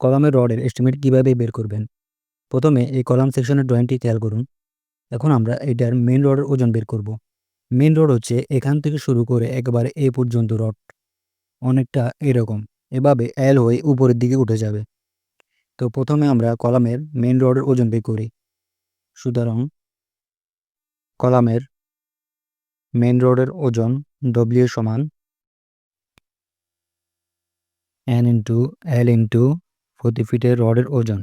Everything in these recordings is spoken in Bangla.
কলামের রডের এস্টিমেট কীভাবে বের করবেন? প্রথমে এই কলাম সেকশনের ড্রয়িংটি খেয়াল করুন। এখন আমরা এটার মেন রডের ওজন বের করব। মেন রড হচ্ছে এখান থেকে শুরু করে একেবারে এ পর্যন্ত রড। অনেকটা এরকম। এভাবে এল হয়ে উপরের দিকে উঠে যাবে। তো প্রথমে আমরা কলামের মেন রডের ওজন বের করি। সুতরাং কলামের মেন রডের ওজন ডব্লিউ সমান এন ইন্টু এল ইন্টু প্রতি ফিটে রডের ওজন।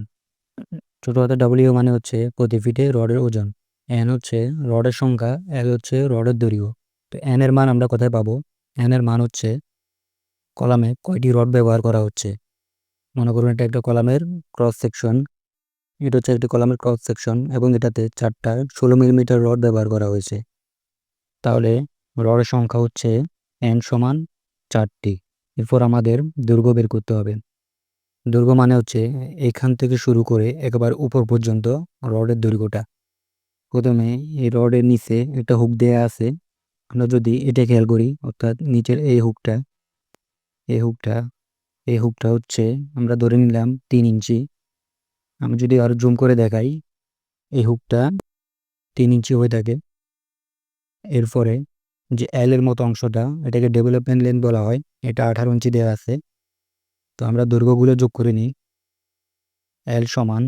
ছোটো হাতে ডাব্লিউ মানে হচ্ছে প্রতি ফিটে রডের ওজন। এন হচ্ছে রডের সংখ্যা এল হচ্ছে রডের দৈর্ঘ্য। তো এন এর মান আমরা কোথায় পাবো? এন এর মান হচ্ছে কলামে কয়টি রড ব্যবহার করা হচ্ছে? মনে করুন এটা একটা কলামের ক্রস সেকশন এটা হচ্ছে একটি কলামের ক্রস সেকশন এবং এটাতে চারটা ষোলো মিলিমিটার রড ব্যবহার করা হয়েছে। তাহলে রডের সংখ্যা হচ্ছে এন সমান চারটি। এরপর আমাদের দৈর্ঘ্য বের করতে হবে। দৈর্ঘ্য মানে হচ্ছে এখান থেকে শুরু করে একবার উপর পর্যন্ত রডের দৈর্ঘ্যটা। প্রথমে এই রডের নিচে একটা হুক দেয়া আছে। আমরা যদি এটা খেয়াল করি, অর্থাৎ নিচের এই হুকটা এই হুকটা এই হুকটা হচ্ছে আমরা ধরে নিলাম তিন ইঞ্চি। আমি যদি আরও জুম করে দেখাই, এই হুকটা তিন ইঞ্চি হয়ে থাকে। এরপরে যে এল এর মতো অংশটা, এটাকে ডেভেলপমেন্ট লেন্থ বলা হয়, এটা আঠারো ইঞ্চি দেওয়া আছে। তো আমরা দৈর্ঘ্যগুলো যোগ করে নিই। এল সমান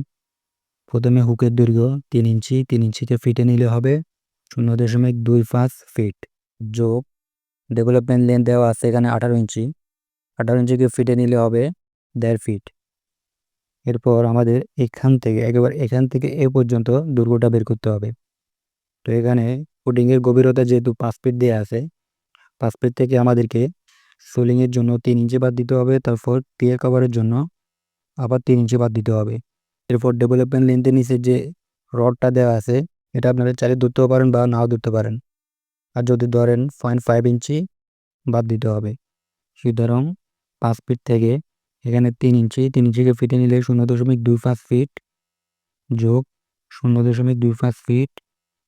প্রথমে হুকের দৈর্ঘ্য তিন ইঞ্চি, তিন ইঞ্চিতে ফিটে নিলে হবে শূন্য দশমিক দুই পাঁচ ফিট। যোগ ডেভেলপমেন্ট লেন্থ দেওয়া আছে এখানে আঠারো ইঞ্চি। আঠারো ইঞ্চিকে ফিটে নিলে হবে দেড় ফিট। এরপর আমাদের এখান থেকে, একেবারে এখান থেকে এ পর্যন্ত দুর্গটা বের করতে হবে। তো এখানে ফুডিংয়ের গভীরতা যেহেতু পাঁচ ফিট দেওয়া আছে, পাঁচ ফিট থেকে আমাদেরকে সোলিংয়ের জন্য তিন ইঞ্চি বাদ দিতে হবে, তারপর টিয়ার কভারের জন্য আবার তিন ইঞ্চি বাদ দিতে হবে। এরপর ডেভেলপমেন্ট লেন্থের নিচে যে রডটা দেওয়া আছে, এটা আপনারা চাইলে ধরতেও পারেন বা নাও ধরতে পারেন। আর যদি ধরেন পয়েন্ট ফাইভ ইঞ্চি বাদ দিতে হবে, সুতরাং পাঁচ ফিট থেকে এখানে তিন ইঞ্চি, তিন ইঞ্চিকে ফিটে নিলে শূন্য দশমিক দুই পাঁচ ফিট যোগ শূন্য দশমিক দুই পাঁচ ফিট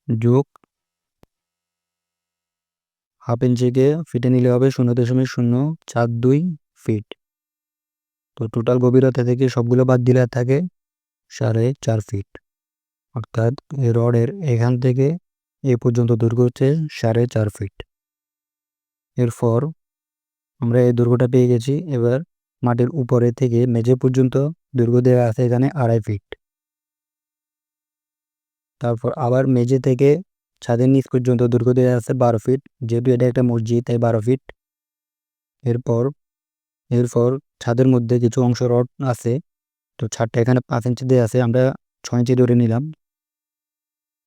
যোগ হাফ ইঞ্চিকে ফিটে নিলে হবে শূন্য দশমিক শূন্য চার দুই ফিট। তো টোটাল গভীরতা থেকে সবগুলো বাদ দিলে থাকে সাড়ে চার ফিট। অর্থাৎ রডের এখান থেকে এ পর্যন্ত দৈর্ঘ্য হচ্ছে সাড়ে চার ফিট। এরপর আমরা এই দৈর্ঘ্যটা পেয়ে গেছি, এবার মাটির উপরে থেকে মেঝে পর্যন্ত দৈর্ঘ্য দেওয়া আছে এখানে আড়াই ফিট। তারপর আবার মেঝে থেকে ছাদের নিচ পর্যন্ত দৈর্ঘ্য দেওয়া আছে বারো ফিট। যেহেতু এটা একটা মসজিদ, তাই বারো ফিট। এরপর এরপর ছাদের মধ্যে কিছু অংশ রড আছে। তো ছাদটা এখানে পাঁচ ইঞ্চি দিয়ে আছে, আমরা ছয় ইঞ্চি ধরে নিলাম।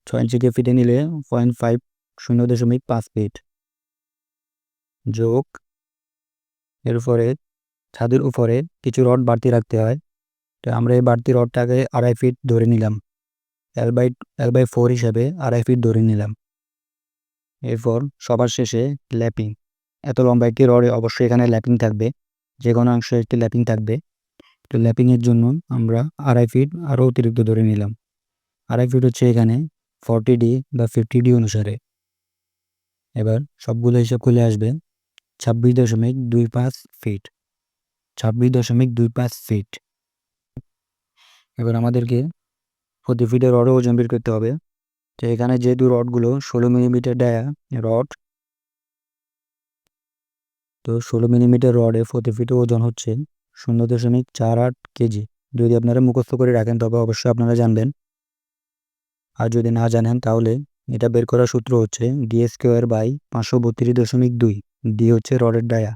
ছয় ইঞ্চিকে ফিটে নিলে পয়েন্ট ফাইভ শূন্য দশমিক পাঁচ ফিট। যোগ, এরপরে ছাদের উপরে কিছু রড বাড়তি রাখতে হয়। তো আমরা এই বাড়তি রডটাকে আড়াই ফিট ধরে নিলাম। L by L by four হিসাবে আড়াই ফিট ধরে নিলাম। এরপর সবার শেষে ল্যাপিং। এত লম্বা একটি রডে অবশ্যই এখানে ল্যাপিং থাকবে যে কোনো অংশে একটি ল্যাপিং থাকবে। তো ল্যাপিংয়ের জন্য আমরা আড়াই ফিট আরও অতিরিক্ত ধরে নিলাম। আড়াই ফিট হচ্ছে এখানে ফর্টি ডি বা ফিফটি ডি অনুসারে। এবার সবগুলো হিসাব খুলে আসবে, ছাব্বিশ দশমিক দুই পাঁচ ফিট ছাব্বিশ দশমিক দুই পাঁচ ফিট এবার আমাদেরকে প্রতি ফিটের রডও ওজন বের করতে হবে। তো এখানে যেহেতু রডগুলো ষোলো মিলিমিটার ডায়া রড তো ষোলো মিলিমিটার রডে প্রতি ফিটে ওজন হচ্ছে শূন্য দশমিক চার আট কেজি। যদি আপনারা মুখস্থ করে রাখেন, তবে অবশ্যই আপনারা জানবেন। আর যদি না জানেন, তাহলে এটা বের করার সূত্র হচ্ছে ডি স্কোয়ার বাই পাঁচশো বত্রিশ দশমিক দুই ডি হচ্ছে রডের ডায়া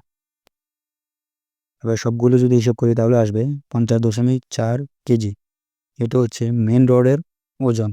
এবার সবগুলো যদি হিসাব করি, তাহলে আসবে পঞ্চাশ দশমিক চার কেজি। এটা হচ্ছে মেন রডের ওজন।